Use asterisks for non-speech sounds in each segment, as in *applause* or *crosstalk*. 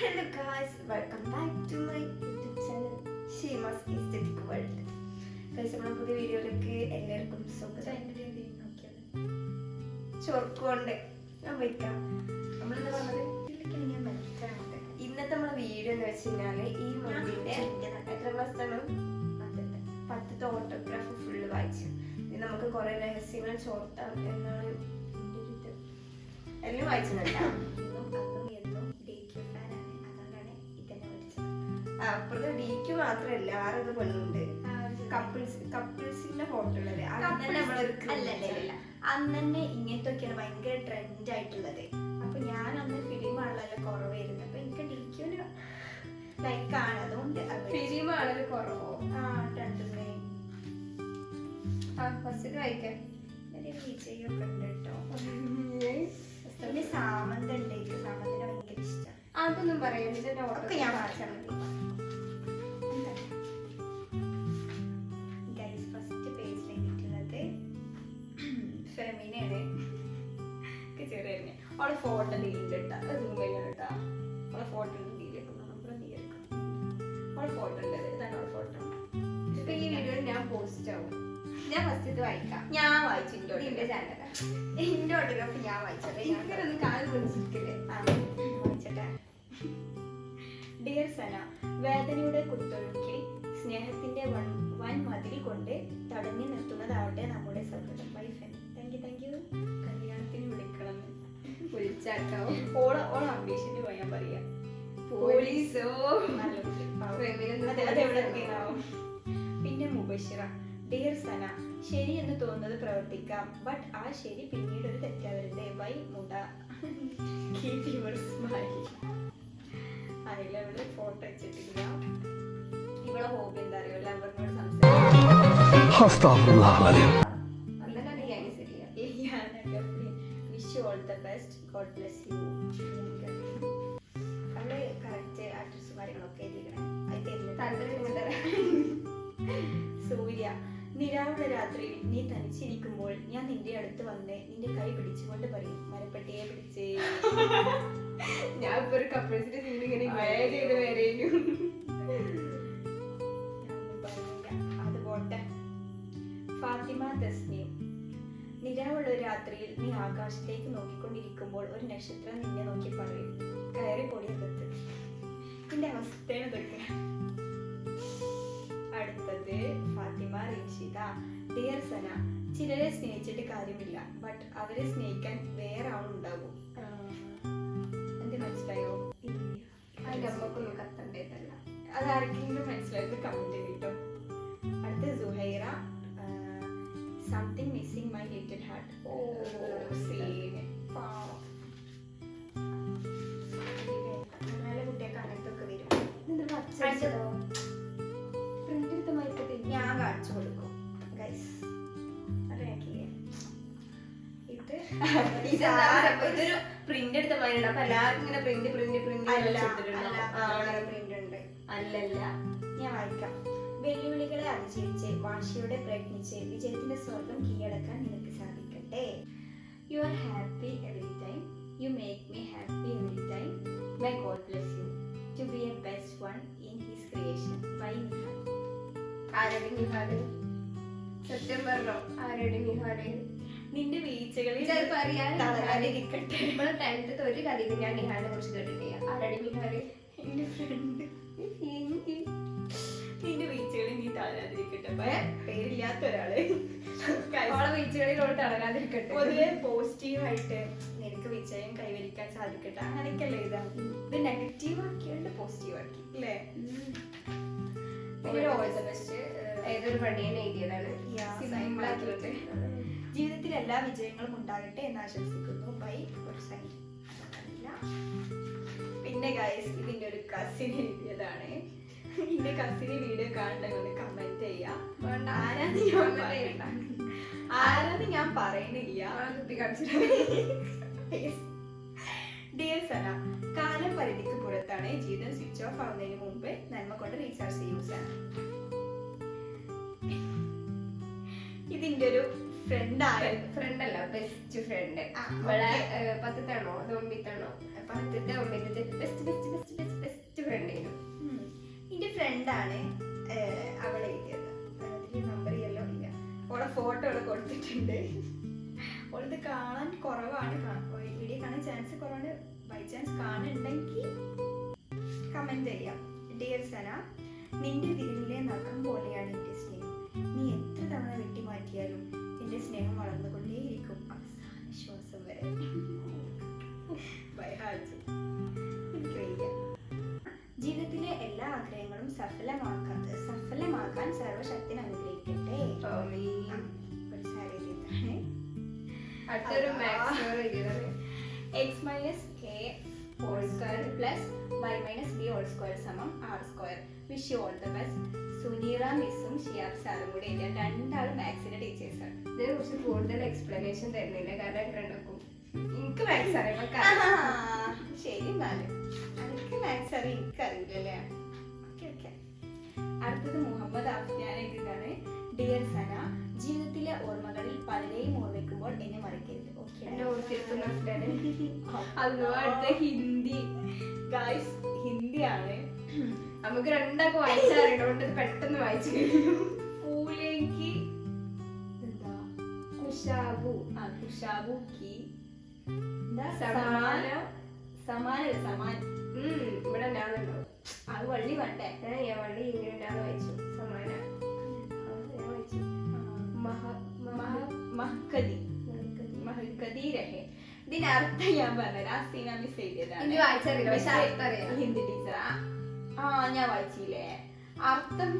Hello guys welcome back to my YouTube channel Sheema's aesthetic world guys നമ്മുടെ പുതിയ വീഡിയോയിലേക്ക് എല്ലാവർക്കും സ്വാഗതം. ചൊറുക്കുകൊണ്ട് ഞാൻ വയ്ക്കാം നമ്മളെന്താ പറഞ്ഞത്? ഞാൻ മനസ്സിലാവുന്നത് ഇന്നത്തെ നമ്മളെ വീഡിയോ എന്ന് വെച്ച് കഴിഞ്ഞാൽ ഈ മുണ്ടിന്റെ എത്ര ക്ലാസ്സാണ് പത്തത്തെ ഓട്ടോഗ്രാഫ് ഫുള്ള് വായിച്ചു. ഇത് നമുക്ക് കുറേ രഹസ്യങ്ങൾ ചോർത്താം എന്നാണ് എന്റെ ഒരു ഇത്. എല്ലാം വായിച്ചിട്ടുണ്ടോ *laughs* അപ്പുറത്ത് ഡിക്ക് മാത്രല്ല ആറൊക്കെ പെണ്ണുണ്ട് കപ്പിൾസ് കപ്പിൾസിന്റെ ഫോട്ടോ ഉള്ളത് അന്ന് തന്നെ ഇങ്ങനത്തെ ഇങ്ങനത്തൊക്കെയാണ് ഭയങ്കര ട്രെൻഡ് ആയിട്ടുള്ളത്. അപ്പൊ ഞാൻ അന്ന് ഫിലിം ആണല്ലോ കുറവായിരുന്നു. അപ്പൊ എനിക്ക് ഡിക്യൂന് ലൈക്ക് അതുകൊണ്ട് അത് ഫിലിം ആണല്ലോ കുറവോ? ആ രണ്ടുമേ ഫസ്റ്റ് വായിക്കാം ഒരു വിജയൊക്കെ ഉണ്ട് കേട്ടോ. *laughs* പിന്നെ സാമന്ത ഉണ്ട്. എനിക്ക് സാമന്തിനെ ഭയങ്കര ഇഷ്ടം. അതൊന്നും പറയാം ഇതിന്റെ ഒക്കെ ഞാൻ വായിച്ചാൽ മതി. ഫസ്റ്റ് പേജിൽ എഴുതിയിട്ടുള്ളത് ഫെമിനാണ് ചെറിയ അവളെ ഫോട്ടോ സൂം അവളെ ഫോട്ടോ അവളെ ഫോട്ടോ ഉണ്ട്. ഇതാണ് അവളെ ഫോട്ടോ ഇപ്പൊ ഈ വീഡിയോ ഞാൻ പോസ്റ്റ് ആവും. ഞാൻ ഫസ്റ്റ് ഇത് വായിക്കാം. ഞാൻ വായിച്ചു. എന്റെ ചാനലാണ് എന്റെ ഓട്ടോഗ്രാഫ് ഞാൻ വായിച്ചത്. ഞാൻ ഇങ്ങനൊന്നും കാൽ പിടിച്ചിരിക്കില്ലേ? സന വേദനയുടെ കുത്തൊഴുക്കിൽ സ്നേഹത്തിന്റെ വൻ വൻ മതിൽ കൊണ്ട് തടഞ്ഞു നിർത്തുന്നതാവട്ടെ നമ്മുടെ സൗഹൃദം. Wife thank you thank you കല്യാണത്തിന് വിളിക്കണം. വിളിച്ചാട്ടോ. ഓള ഓള അംബീഷന് പോയാൻ പറയാ. പോലീസോ. പിന്നെ മുബഷിറ. ഡിയർ സന ശരി എന്ന് തോന്നുന്നത് പ്രവർത്തിക്കാം. ബട്ട് ആ ശരി പിന്നീട് ഒരു തെറ്റാവരുത്. വൈ മുട. കീപ് *laughs* അതിലവിടെ ഫോട്ടോ വെച്ചിട്ടില്ല. ഇവിടെ ഹോബി എന്താ അറിയോ? ലവറിനോട് സംസാരിക്കാം. തസ്നീം നിരാവുള്ള ഒരു രാത്രിയിൽ നീ ആകാശത്തേക്ക് നോക്കിക്കൊണ്ടിരിക്കുമ്പോൾ ഒരു നക്ഷത്രം നിന്നെ നോക്കി പറയും. കയറി പൊടിയകത്ത് നിന്റെ അവസ്ഥയാണ് ഇതൊക്കെ. അടുത്തത് ഫാത്തിമ റീഷിത ഡിയർ സന. ചിലരെ സ്നേഹിച്ചിട്ട് കാര്യമില്ല ബട്ട് അവരെ സ്നേഹിക്കാൻ വേറെ ആളുണ്ടാവും. എന്ത് മനസ്സിലായോ? അതിന്റെ അമ്മക്കൊന്നും കത്തണ്ടേതല്ല അതാർക്കെങ്കിലും മനസ്സിലായത് കമന്റ് മൈ Oh, മയക്കത്തിൽ ഞാൻ എല്ലാവർക്കും പ്രിന്റ് പ്രിന്റ് പ്രിന്റ് പ്രിന്റ് ഉണ്ട് അല്ലല്ല ഞാൻ വെല്ലുവിളികളെ അതിജീവിച്ച് വാശിയുടെ പ്രയത്നിച്ച് വിജയത്തിന്റെ സ്വർഗം കീഴടക്കാൻ നിനക്ക് You you are happy every time you make me happy every time my God you. You to be a best one in his creation by Nihal ആരുടെ നിഹാൽ സത്യം പറഞ്ഞോ? ആരുടെ നിഹാൽ നിന്റെ വീഴ്ചകളിൽ ചിലപ്പോ അറിയാൻ തളരാതിരിക്കട്ടെ നമ്മളെ ടെൻത്ത് ഒരു കഥയിൽ ഞാൻ നിഹാലിനെ കുറിച്ച് കേട്ടിട്ടില്ല? ആരുടെ നിഹാൽ എന്റെ ഫ്രണ്ട് ഭയ പേരില്ലാത്ത ഒരാൾ. വീഴ്ചകളിലോട്ട് പൊതുവെ പോസിറ്റീവായിട്ട് നിനക്ക് വിജയം കൈവരിക്കാൻ സാധിക്കട്ടെ. അങ്ങനെയൊക്കെയല്ലേ ഇതാ? ഇത് നെഗറ്റീവ് ആക്കിയുണ്ട് പോസിറ്റീവ് ആക്കി അല്ലേ? പിന്നെ ഓൾ ദ ബെസ്റ്റ് ഏതൊരു പണിയെ എഴുതിയതാണ്. ജീവിതത്തിൽ എല്ലാ വിജയങ്ങളും ഉണ്ടാകട്ടെ എന്ന് ആശംസിക്കുന്നു. ബൈ. ഒരു പിന്നെ ഗൈസ് ഇതിന്റെ ഒരു കസിൻ എഴുതിയതാണ്. എന്റെ കസിന് വീഡിയോ കാണണമെന്ന് കമന്റ് ചെയ്യാം. ആരാന്ന് ഞാൻ പറയണ്ട. ആരാന്ന് ഞാൻ കുത്തി ഡിയർ സന കാലം പരിധിക്ക് പുറത്താണ് ജീവിതം സ്വിച്ച് ഓഫ് ആവുന്നതിന് മുമ്പ് നന്മ കൊണ്ട് റീചാർജ് ചെയ്യൂ സന ഇതിന്റെ ഒരു ഫ്രണ്ട് ആയ ഫ്രണ്ട് അല്ല ബെസ്റ്റ് ഫ്രണ്ട് അവളെ. പത്തത്താണോ? അത് ഒമ്പത്താണോ പത്തത്തെ ഒമ്പത്തെ ബെസ്റ്റ് ബെസ്റ്റ് ബെസ്റ്റ് ബെസ്റ്റ് ഫ്രണ്ടാണ് അവൾ എഴുതിയത് അതിൽ നമ്പർ ചെയ്യലോ ഇല്ല. ഓളെ ഫോട്ടോ അവിടെ കൊടുത്തിട്ടുണ്ട്. ഓളിത് കാണാൻ കുറവാണ് വീഡിയോ കാണാൻ ചാൻസ് കുറവാണ്. ബൈ ചാൻസ് കാണുന്നുണ്ടെങ്കിൽ കമന്റ് ചെയ്യാം. ഡിയർ സന നിന്റെ വിരലിലെ നഖം പോലെയാണ് എന്റെ സ്നേഹം. നീ എത്ര തവണ വെട്ടിമാറ്റിയാലും എന്റെ സ്നേഹം വളർന്നുകൊണ്ടേയിരിക്കും. അവസാന ശ്വാസം വരെ. *laughs* ബൈ ഹാജു. ജീവിതത്തിലെ എല്ലാ ആഗ്രഹങ്ങളും സഫലമാക്കാൻ സഫലമാക്കാൻ സർവശക്തി അനുഗ്രഹിക്കട്ടെ x minus k whole square plus y minus b whole square സമം r square wish you all the best Suneera മിസ്സും Shiyab സാറും കൂടെ ഇല്ല. രണ്ടാളും മാത്സിന്റെ ടീച്ചേഴ്സാണ് ഇതിനെ കുറിച്ച് കൂടുതൽ എക്സ്പ്ലനേഷൻ തരുന്നില്ല. കാരണം രണ്ടാക്കും എനിക്ക് മാത്സ് അറിയാം ശരി എന്നാൽ. എനിക്ക് മാത്സ് അറിയാം എനിക്ക് അറിയില്ലല്ലേ ഓക്കെ ഓക്കെ. അടുത്തത് മുഹമ്മദ് എഴുതിയതാണ് ഡിയർ സന ജീവിതത്തിലെ ഓർമ്മകളിൽ പലരെയും ഓർമ്മിക്കുമ്പോൾ എന്നെ മറക്കരുത്. എന്നെ ഓർത്തിരിക്കുന്ന *laughs* അടുത്ത ഹിന്ദി. ഗായ്സ് ഹിന്ദിയാണ്. നമുക്ക് രണ്ടാക്കും വായിച്ചറിയണോണ്ട് പെട്ടെന്ന് വായിച്ചു കഴിഞ്ഞു എന്താ? കുഷാബു ആ കുഷാബു കി. സമാന സമാന സമാൻ. ഇവിടെ അത് വള്ളി വേണ്ടേ വള്ളി ഇങ്ങനെ വായിച്ചു സമാന. ഞാൻ പറഞ്ഞത് മിസ് വായിച്ചറിയില്ല പക്ഷെ അർത്ഥം അറിയാം. ഹിന്ദി ടീച്ചർ ആ. ഞാൻ വായിച്ചില്ലേ? അർത്ഥം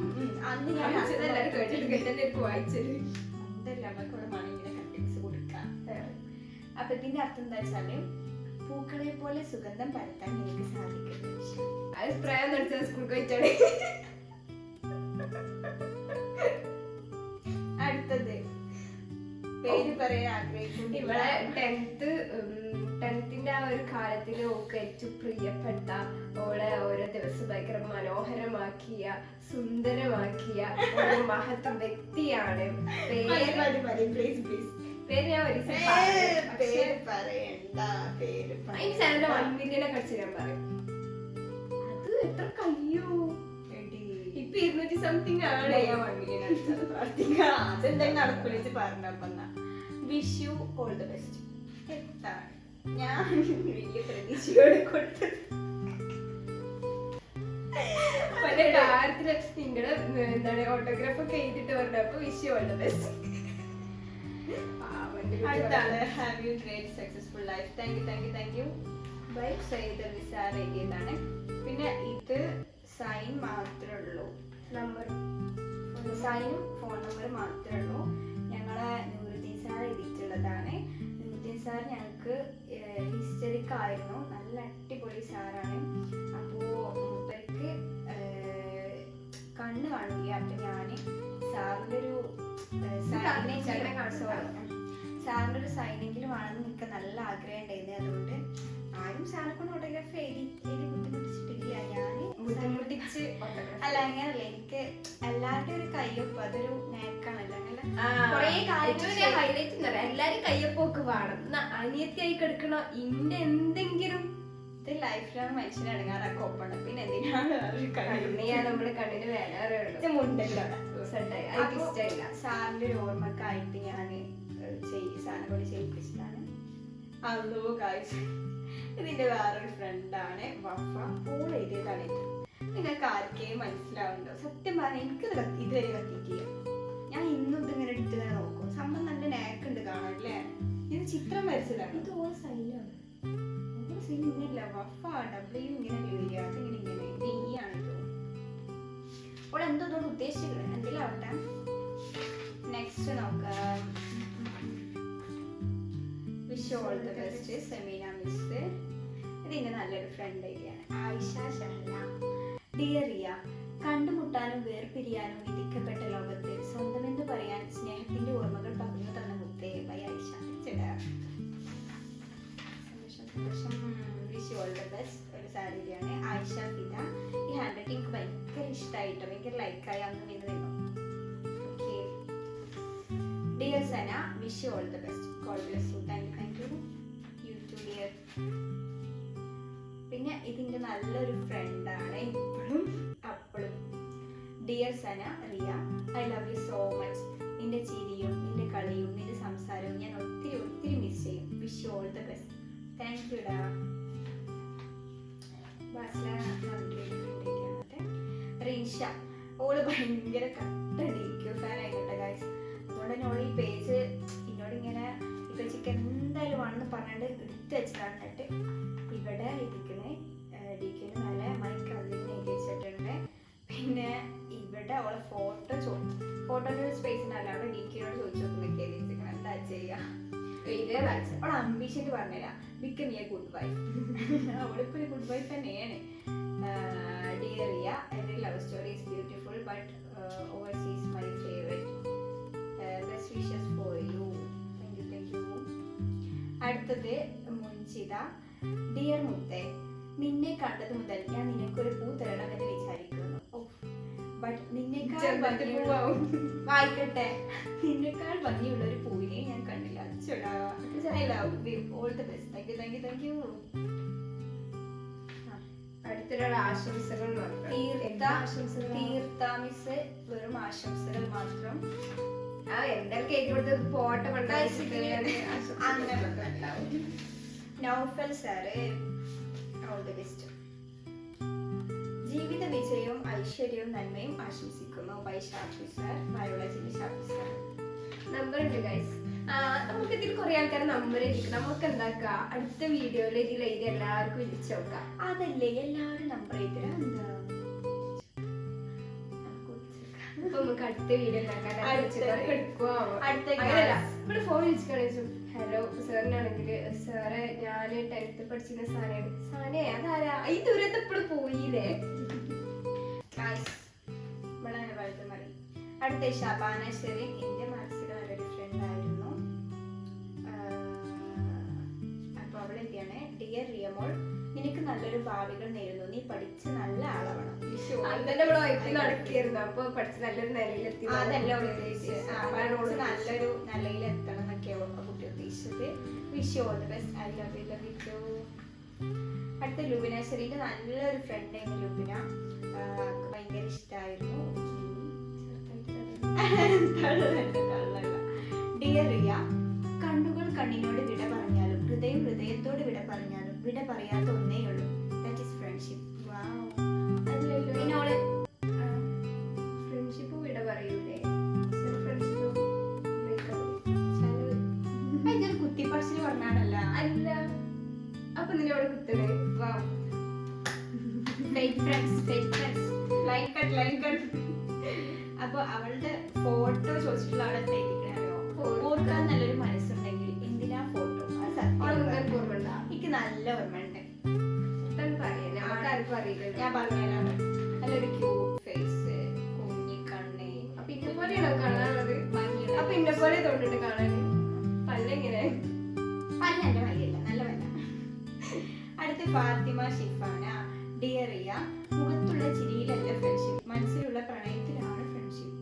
അന്ന് ഞാൻ വായിച്ചത്. കേട്ടിട്ട് അതല്ല നമുക്ക് മണി അപ്പൊ ഇതിന്റെ അർത്ഥം എന്താ വെച്ചാൽ പൂക്കളെ പോലെ സുഗന്ധം പരത്താൻ എനിക്ക് സാധിക്കും. അത് സ്പ്രേ ഒന്ന് അടിച്ചാൽ സ്കൂൾ പോയിട്ടാണ്. അടുത്തത്. പേര് പറയാൻ ആഗ്രഹിക്കുന്നു ഇവിടെ ടെൻത്ത് ടെൻത്തിന്റെ ആ ഒരു കാലത്തിന് ഓക്ക് ഏറ്റവും പ്രിയപ്പെട്ട ഓളെ ഓരോ ദിവസം ഭയങ്കര മനോഹരമാക്കിയ സുന്ദരമാക്കിയ ഒരു മഹത്വ വ്യക്തിയാണ് പേര് പ്ലീസ് പ്ലീസ് പേര് ഞാൻ ഒരു ദിവസം പറഞ്ഞു. പക്ഷേ പേര് പറയണ്ട പേര് അതിന് ചാനലിന്റെ വൺ മില്യനെ കഴിച്ച് ഞാൻ പറയും. അത് എത്ര കയ്യോ? ഇപ്പൊ ഇരുന്നൂറ്റി സംതിങ് ആണ്. അതെന്തായാലും നടക്കൂല പറഞ്ഞപ്പോ wish you all the best എന്താണ് ഞാൻ വലിയ പ്രതീക്ഷയോടെ കൊടുത്തു. പല കാര്യത്തിൽ നിങ്ങളുടെ എന്താണ് ഓട്ടോഗ്രാഫ് ഒക്കെ എഴുതിട്ട് പറഞ്ഞപ്പോ വിഷയമുള്ള ബെസ്റ്റ് അടുത്താണ്. Have you great successful life thank you thank you thank you by Syed Nisar എഴുതിയതാണ് പിന്നെ ഇത് സൈൻ മാത്രമേ ഉള്ളൂ. നമ്പർ സൈനും ഫോൺ നമ്പർ മാത്രമേ ഉള്ളൂ. ഞങ്ങളെ നൂറുദ്ദീൻ സാർ എഴുതിയിട്ടുള്ളതാണ്. നൂറുദ്ദീൻ സാർ ഞങ്ങൾക്ക് ഹിസ്റ്ററിക്കായിരുന്നു നല്ല അടിപൊളി സാറാണ് അപ്പോൾ മൂപ്പർക്ക് കണ്ണ് കാണില്ല അപ്പം ഞാൻ സാറിന്റെ ഒരു സാറിനെ ചേട്ടനെ കാണിച്ചു സാറിന്റെ ഒരു സൈനെങ്കിലും ആണെന്ന് എനിക്ക് നല്ല ആഗ്രഹം ഉണ്ടായിരുന്നു. അതുകൊണ്ട് ആരും സാറിനെ കൊണ്ട് ഫോട്ടോഗ്രാഫി എഴുതി എഴുതി ബുദ്ധിമുട്ടിച്ചിട്ടില്ല ഞാൻ ബുദ്ധിമുട്ടിച്ച് അല്ല അങ്ങനല്ല. എനിക്ക് എല്ലാവരുടെയും ഒരു കയ്യൊപ്പ് അതൊരു നേക്കാണല്ലോ. അങ്ങനെ കുറേ ഹൈലൈറ്റ് പറയാ. കയ്യപ്പൊക്കെ വേണം. എന്നാ അനിയത്തിയായി കിടക്കണ ഇന്റെ എന്തെങ്കിലും? ഇത് ലൈഫിലാണ് മനുഷ്യനെ ഇടങ്ങാറാക്കി ഒപ്പണം പിന്നെ എന്തിനാണ് നമ്മൾ കണ്ണിന് വേറെ മുണ്ടല്ലോ. സാറിന്റെ ഒരു ഓർമ്മക്കായിട്ട് ഞാൻ സാറിനെ കൊണ്ട് ചെയ്യിപ്പിച്ചതാണ് അതോ കാഴ്ച ഇതിന്റെ വേറൊരു ഫ്രണ്ടാണ് വഫ. ഓൾ എഴുതിയതാണ് ഇത് നിങ്ങൾക്ക് ആർക്കെയും മനസ്സിലാവുന്നുണ്ടോ? സത്യം പറഞ്ഞാൽ എനിക്ക് ഇതുവരെ കത്തിയിട്ടില്ല. ഞാൻ ഇന്നും ഇതിങ്ങനെ എടുത്ത് ഇങ്ങനെ നോക്കും. സംഭവം നല്ല നേക്കുണ്ട് കാണാൻ അല്ലേ? ഇത് ചിത്രം വരച്ചതാണ്. ഇത് ഓൾ സൈലാണ് ഇന്നില്ല വഫ ഡബ്ല്യു ഇങ്ങനെ വരിക അതിങ്ങനെ ഇങ്ങനെ. ആണല്ലോ അപ്പോൾ എന്തോ ഉദ്ദേശിക്കുന്നത് എന്തെങ്കിലും ആവട്ടെ. നെക്സ്റ്റ് നോക്കാം. Wish all the best Semeena miss ഇതിന്റെ നല്ലൊരു ഫ്രണ്ട് ഏരിയയാണ് ആയിഷ ഷഹല ഡിയർ റിയ കണ്ടുമുട്ടാനും വേർപിരിയാനും വിധിക്കപ്പെട്ട ലോകത്ത് സ്വന്തമെന്ന് പറയാൻ സ്നേഹത്തിന്റെ ഓർമ്മകൾ പകർന്നു തന്ന മുത്തേ ബൈ ആയിഷ. ചേട്ടാ. വിഷ് ഓൾ ദ ബെസ്റ്റ് ഒരു സാരിയാണ് ആയിഷ ഫിദ ഈ ഹാൻഡ് റൈറ്റിംഗ് എനിക്ക് ഭയങ്കര ഇഷ്ടമായിട്ടോ ഭയങ്കര ലൈക്കായി അന്ന് നിന്ന് dear Sana wish all the best God bless you നല്ലൊരു ഫ്രണ്ടാണ് ഇപ്പോഴും അപ്പോഴും dear Sana Riya I love you so much നിന്റെ ചിരിയും നിന്റെ കളിയും നിന്റെ സംസാരവും ഞാൻ ഒത്തിരി ഒത്തിരി മിസ് ചെയ്യും. Wish you all the best thank you ഡാ. റിൻഷ. ഓൾ ഭയങ്കര കട്ടടിക്കും ഫാൻ ആയിക്കോട്ടെ ഗൈസ് അതുകൊണ്ട് തന്നെ ഓൾ ഈ പേജ് എന്നോട് ഇങ്ങനെ ഇപ്പൊ ചിക്കൻ എന്തായാലും വേണമെന്ന് പറഞ്ഞിട്ട് എടുത്ത് വെച്ചതാണ് ഇവിടെ ഇരിക്കണേ. ഡിക്യുന് മേലെ മൈ കസിൻ എഴുതി വെച്ചിട്ടുണ്ട് പിന്നെ ഇവിടെ അവളെ ഫോട്ടോ ചോ ഫോട്ടോന്റെ ഒരു സ്പേസ് ഉണ്ടല്ലോ. അവിടെ ഡിക്യുനോട് ചോദിച്ചു വെച്ചിരിക്കണം എന്താ ചെയ്യുക അവളെ അംബീഷൻ പറഞ്ഞുതരാം. ബിക്കം എ ഗുഡ് വൈഫ് അവളിപ്പോ ഒരു ഗുഡ് വൈഫ് തന്നെയാണ്. Dear Riya every love story is beautiful but overseas my favourite best wishes for you thank you thank you അടുത്തത് മുൻചിത ഡിയർ മുത്തേ നിന്നെ കണ്ടത് മുതൽ ഞാൻ നിനക്കൊരു പൂ തരണം എന്ന് വിചാരിക്കുന്നു. ബട്ട് നിന്നേക്കാൾ ഭംഗിയുള്ള. വായിക്കട്ടെ നിന്നേക്കാൾ ഭംഗിയുള്ള ഒരു പൂവിനെ ഞാൻ കണ്ടില്ല. I love you all the best thank you thank you thank you അടുത്തൊരാൾ ആശംസകൾ മാത്രം. തീർത്ത എന്താ ആശംസകൾ തീർത്ത മിസ് വെറും ആശംസകൾ മാത്രം. ആ എന്തായാലും കേക്ക് കൊടുത്ത് പോട്ടെ Guys, ഇതിൽ അങ്ങനൊക്കെ ഉണ്ടാവും. Noufal sir all the best ജീവിത വിജയവും ഐശ്വര്യവും നന്മയും ആശംസിക്കുന്നു. ബൈ ഷാഫി സാർ ബയോളജിന്റെ ഷാഫി സാർ നമ്പർ ഉണ്ട് ഗൈസ് നമുക്ക് ഇതിൽ കുറെ ആൾക്കാർ നമ്പർ ഇരിക്കും നമുക്ക് എന്താക്കാം അടുത്ത വീഡിയോയിൽ ഇതിൽ എഴുതി എല്ലാവർക്കും വിളിച്ചു നോക്കാം. അതല്ലേ എല്ലാവരും നമ്പർ എഴുതി എന്താ? നമുക്ക് അടുത്ത വീഡിയോ ഉണ്ടാക്കാൻ അടുത്ത- ഫോൺ വിളിച്ചു ഹലോ സാറിനാണെങ്കിൽ സാറെ ഞാൻ ടെൻത്ത് പഠിച്ചിരുന്ന സാനയാണ് സാനേ അതാരാ? ഈ ദൂരത്ത് ഇപ്പോഴും പോയില്ലേ? വളരെ വലുത് മതി. അടുത്ത ഷബാന ഷെറിൻ എന്റെ മനസ്സിൽ നല്ലൊരു ഫ്രണ്ട് ആയിരുന്നു. അപ്പൊ അവൾ എന്താണ് ഡിയർ റിയമോൾ നിനക്ക് നല്ലൊരു ഭാവികൾ നേരുന്നു. നീ പഠിച്ച് നല്ല ആളാവണം അങ്ങനെ അപ്പൊ പഠിച്ച് നല്ലൊരു നിലയിലെത്തി. അതല്ല ഉദ്ദേശിച്ചത്. നല്ലൊരു നിലയിലെത്തണം എന്നൊക്കെയാണ് കുട്ടി ഉദ്ദേശിച്ചത് wish all the best I love you love you too അടുത്ത ലുബിന ശരീരം നല്ലൊരു ഫ്രണ്ട് ആയിരുന്നു ലുബിന. ഭയങ്കര ഇഷ്ടമായിരുന്നു *laughs* ഡിയർ റിയ കണ്ണുകൾ കണ്ണിനോട് വിട പറഞ്ഞാലും ഹൃദയം ഹൃദയത്തോട് വിട പറഞ്ഞാലും വിട പറയാത്ത ഒന്നേ ഉള്ളൂ. ദാറ്റ് ഈസ് ഫ്രണ്ട്ഷിപ്പ് ഇതിനോട് ഫ്രണ്ട്ഷിപ്പ് വിട പറയൂലേ? കുത്തിപ്പറിച്ചിൽ പറഞ്ഞാണല്ല. അല്ല അപ്പൊ നിന്റെ അവിടെ fake friends fake friends line cut line cut അപ്പൊ അവളുടെ അടുത്ത ഫാത്തിമ ഷിഫാന ഡിയറിയ മുഖത്തുള്ള ചിരിയിലല്ല ഫ്രണ്ട്ഷിപ്പ് മനസ്സിലുള്ള പ്രണയത്തിലാണ് ഫ്രണ്ട്ഷിപ്പ്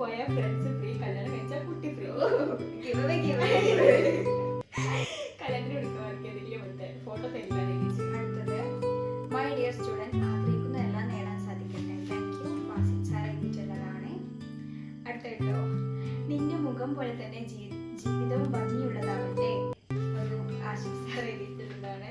പോയാൽ ഫ്രണ്ട്സ് ഫ്രീ കല്യാണം കഴിച്ചാൽ കുട്ടി ഫ്രീ. കലണ്ടർ എടുക്കാൻ വർക്കേതെങ്കിലും ഉണ്ട് ഫോട്ടോ തരില്ല അടുത്തത് മൈ ഡിയർ സ്റ്റുഡന്റ് ആഗ്രഹിക്കുന്നതെല്ലാം നേടാൻ സാധിക്കട്ടെ. താങ്ക് യു വാസിച്ചാർ എഴുതിയിട്ടുള്ളതാണ്. അടുത്ത നിന്റെ മുഖം പോലെ തന്നെ ജീവിതവും ഭംഗിയുള്ളതാവട്ടെ. ഒരു ആശംസ എഴുതിയിട്ടുള്ളതാണ്.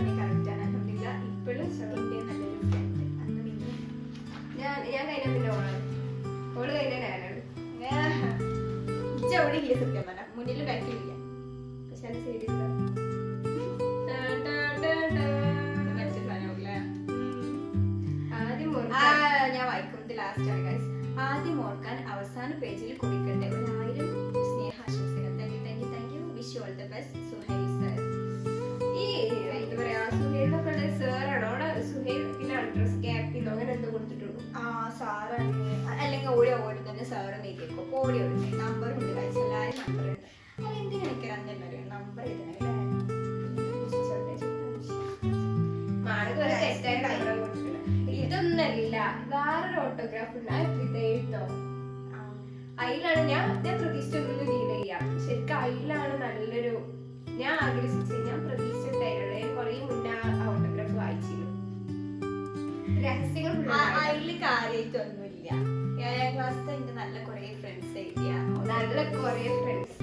പറഞ്ഞ കറക്റ്റാണ് അലഹമില്ല ഇപ്പോഴും എന്റെ നല്ലൊരു ഫ്രണ്ട് അന്ന് ഞാൻ ഞാൻ കഴിഞ്ഞ പിന്നെ ഓളാണ് ഓൾ കഴിഞ്ഞ ഞാനാണ്. ഇച്ച അവിടെ ഇല്ല സത്യം പറഞ്ഞ? മുന്നിൽ ബാക്കിലില്ല നമ്പർ ഉണ്ട് ഗൈസ് എല്ലാവരും നമ്പർ ഉണ്ട്. അല്ല? എന്തിനാ എനിക്ക് അന്നറിയാം നമ്പർ കൊടുത്തിട്ടില്ല. ഇതൊന്നല്ല വേറൊരു ഓട്ടോഗ്രാഫ് ഉണ്ട്. ആ എഴുത്തോ അതിലാണ് ഞാൻ ഞാൻ പ്രതീക്ഷിച്ചൊന്നും ഡീൽ ചെയ്യാം ശരിക്കും അതിലാണ് നല്ലൊരു ഞാൻ ആഗ്രഹിച്ചത്. ഞാൻ പ്രതീക്ഷിച്ചിട്ടായിരുന്നു. ഞാൻ കുറേ മുന്നേ ആ ഓട്ടോഗ്രാഫ് വായിച്ചിരുന്നു. രഹസ്യങ്ങൾ. അതിൽ കാര്യമായിട്ടൊന്നുമില്ല. ഏഴാം ക്ലാസ്സിൽ എന്റെ നല്ല കുറെ ഫ്രണ്ട്സ് നല്ല കുറേ ഫ്രണ്ട്സ്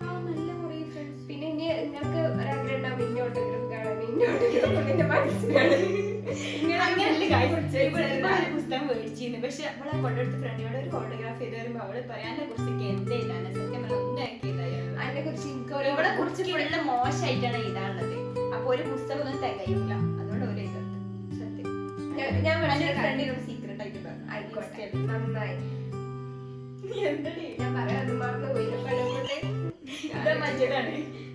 ആ നല്ല കുറെ ഫ്രണ്ട്സ് പിന്നെ ഇനി നിങ്ങൾക്ക് ഒരാഗ്രഹം ഉണ്ടാവും ഇന്ന ഓട്ടോഗ്രാഫ് കാണാൻ ഇന്ന ഓട്ടോഗ്രാഫ് എന്റെ മനസ്സിലാണ്. പുസ്തകം മേടിച്ചിരുന്നു. പക്ഷെ അവളെ കൊണ്ടെടുത്ത ഫ്രണ്ടിനോട് ഒരു ഫോട്ടോഗ്രാഫ് ചെയ്ത് വരുമ്പോ അവൾ പറയാനെ കുറിച്ച് എന്തേലാണ് സത്യം അതിനെ കുറിച്ച് എനിക്ക് ഇവിടെ കുറിച്ച് ഫുള്ള് മോശമായിട്ടാണ് എഴുതാനുള്ളത്. അപ്പൊ ഒരു പുസ്തകം ഒന്നും തികയില്ല അതുകൊണ്ട് ഒരു എഴുതത്ത് സത്യം. ഞാൻ-. ഫ്രണ്ടിനോട് സീക്രട്ട് ആയിട്ട് പറഞ്ഞു. ആയിക്കോട്ടെ. നന്നായി.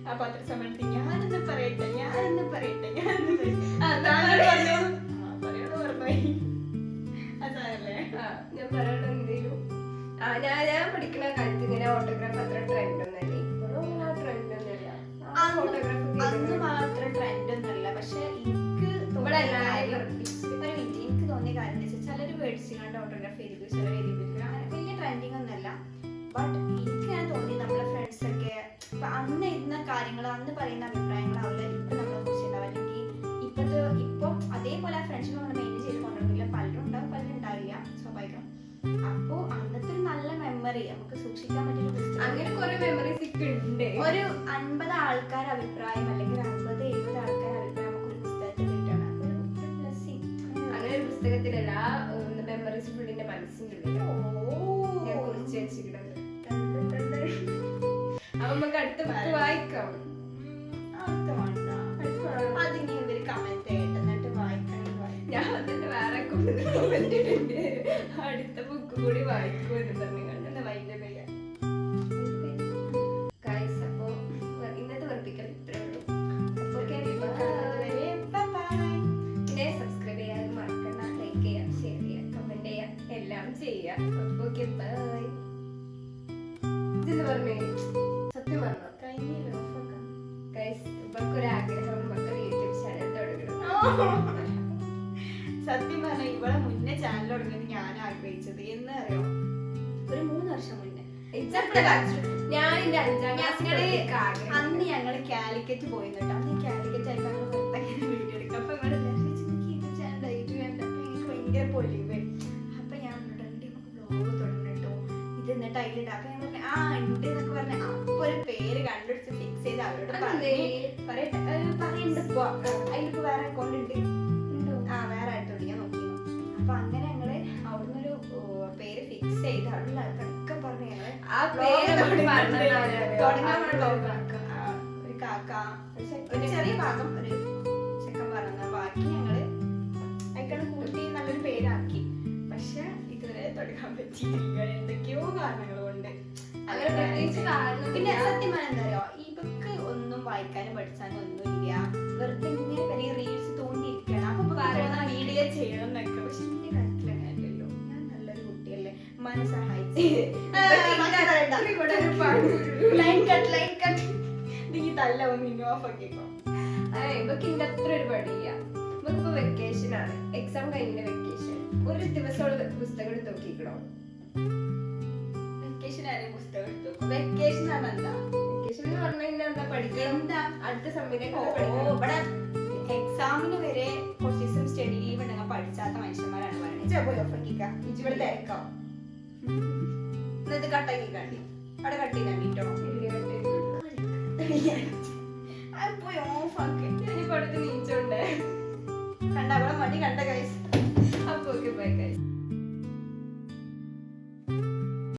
ആ പത്രസമ്മേളനത്തിൽ ഞാനെന്ന് പറയട്ടെ? ഞാനെന്ന് പറയട്ടെ? ഞാനെന്ന് പറയട്ടെ? ആ താങ്കൾ പറഞ്ഞു. ആ പറയണ പറഞ്ഞോയി അതല്ലേ ആ, ഞാൻ എന്തേലും ആ ഞാൻ ഞാൻ പഠിക്കുന്ന കാലത്ത് ഇങ്ങനെ ഓട്ടോഗ്രാഫ് അത്ര ട്രെൻഡ് ഒന്നല്ല ഇപ്പോഴും അങ്ങനെ ആ ട്രെൻഡ് ഒന്നുമില്ല. അന്ന് ഫോട്ടോഗ്രാഫ് അന്ന് മാത്രം ട്രെൻഡ് ഒന്നുമല്ല. പക്ഷെ എനിക്ക് ഇവിടെ എല്ലാവരും ഒരു മിനിറ്റ് എനിക്ക് തോന്നിയ കാര്യം എന്താ വെച്ചാൽ ചിലർ മേടിച്ചിങ്ങാണ്ട് ഓട്ടോഗ്രാഫ് ചിലർ ഫുള്ളിന്റെ മനസ്സിന്റെ ഉള്ളിൽ ഞാൻ കുറിച്ച് വെച്ചിട്ടുണ്ട് അപ്പൊ നമുക്ക് അടുത്ത ബുക്ക് വായിക്കാം. കമന്റ്. ഞാൻ വന്നിട്ട് വേറെ കമന്റ് ഇട്ടുണ്ട് അടുത്ത ബുക്ക് കൂടി വായിക്കുമെന്ന് പറഞ്ഞു സത്യം പറഞ്ഞ ഇവിടെ മുന്നേ ചാനൽ തുടങ്ങിയത് ഞാൻ ആഗ്രഹിച്ചത്. എന്ന് അറിയോ ഒരു മൂന്ന് വർഷം മുന്നേ. ഞാൻ എന്റെ അഞ്ചാം ക്ലാസ്സിലെ ഞങ്ങൾ അന്ന് ഞങ്ങൾ കാലിക്കറ്റ് പോയി കേട്ടോ. അന്ന് കാലിക്കറ്റ് ആയിട്ട് ഞങ്ങൾ വെറുതെ വീഡിയോ എടുക്കും. അപ്പൊ ഇവിടെ യൂട്യൂബ് ചാനൽ യൂട്യൂബ് ചാനൽ അപ്പൊ ഞങ്ങൾക്ക് ഭയങ്കര പൊലിവ്. അപ്പൊ ഞാൻ അവരോട് "ആന്റി, നമുക്ക് വ്ലോഗ് തുടങ്ങണം കേട്ടോ. ഇത് എന്നിട്ട് അതിലിടാം. അപ്പൊ ഞാൻ പറഞ്ഞു ആ ഉണ്ട് എന്നൊക്കെ പറഞ്ഞു. അപ്പൊ ഒരു പേര് കണ്ടുപിടിച്ച് ചെയ്ത് അവരോട് അതിലിപ്പോ വേറെ അക്കൗണ്ട് ഉണ്ട്. ആ വേറെ ആയിട്ട് തുടങ്ങിയാൽ നോക്കി. അപ്പൊ അങ്ങനെ ഞങ്ങൾ അവിടുന്ന് ഒരു പേര് ഫിക്സ് ചെയ്ത് അവിടെ ഒക്കെ പറഞ്ഞു ഞങ്ങൾ ആ പേര് ഒരു കാക്ക. ഒരു ചെറിയ ഭാഗം ഒരു ചെക്കൻ പറഞ്ഞ ബാക്കി ഞങ്ങൾ അയക്കാണ് കൂട്ടി നല്ലൊരു പേരാക്കി. പക്ഷെ ഇതുവരെ തുടങ്ങാൻ പറ്റിയില്ല. എന്തൊക്കെയോ കാരണങ്ങൾ കൊണ്ട് അങ്ങനെ പ്രത്യേകിച്ച് കാരണം പിന്നെ സത്യമാണ് എന്താ ഒന്നും വായിക്കാനും പഠിച്ചാനും ഒന്നുമില്ല. വെറുതെ ഇങ്ങനെ വലിയ റീൽസ് തോന്നിയിരിക്കണം അപ്പൊ പറയുന്ന വീഡിയോ ചെയ്യണം എന്നൊക്കെ പക്ഷെ എന്റെ കാര്യത്തിൽ അങ്ങനെയല്ലല്ലോ. ഞാൻ നല്ലൊരു കുട്ടിയല്ലേ. മന സഹായിച്ചു ലൈൻ കട്ട് ലൈൻ കട്ട് നീ മിന്നു ഓഫ് ആക്കിക്കോ ഇവക്ക് ഇന്റെ അത്ര ഒരു പടിയില്ല നമുക്കിപ്പോ വെക്കേഷൻ ആണ്. എക്സാം കഴിഞ്ഞ വെക്കേഷൻ ഒരു ദിവസം പുസ്തകം എടുത്ത് നോക്കിക്കണോ? വെക്കേഷൻ ആരും പുസ്തകം എടുത്തു വെക്കേഷൻ ആണ് എന്താ? ഇവിടെ എക്സാമിന് വരെ കുറച്ച് സ്റ്റഡി ലീവ് ഉണ്ടെങ്കിൽ പഠിച്ചാത്ത മനുഷ്യന്മാരാണ് പറയുന്നത് ഇവിടെ തിരക്കാം എന്നിട്ട് കട്ടാക്കി കണ്ടി അവിടെ കട്ട് ചെയ്താൽ കേട്ടോ പോയി ഓഫാക്കി ഇനിയിപ്പോ അടുത്ത് നീച്ചുണ്ട് കണ്ട അവിടെ മടി കണ്ട കൈസ് അപ്പൊ ഓക്കെ ബൈ കൈസ്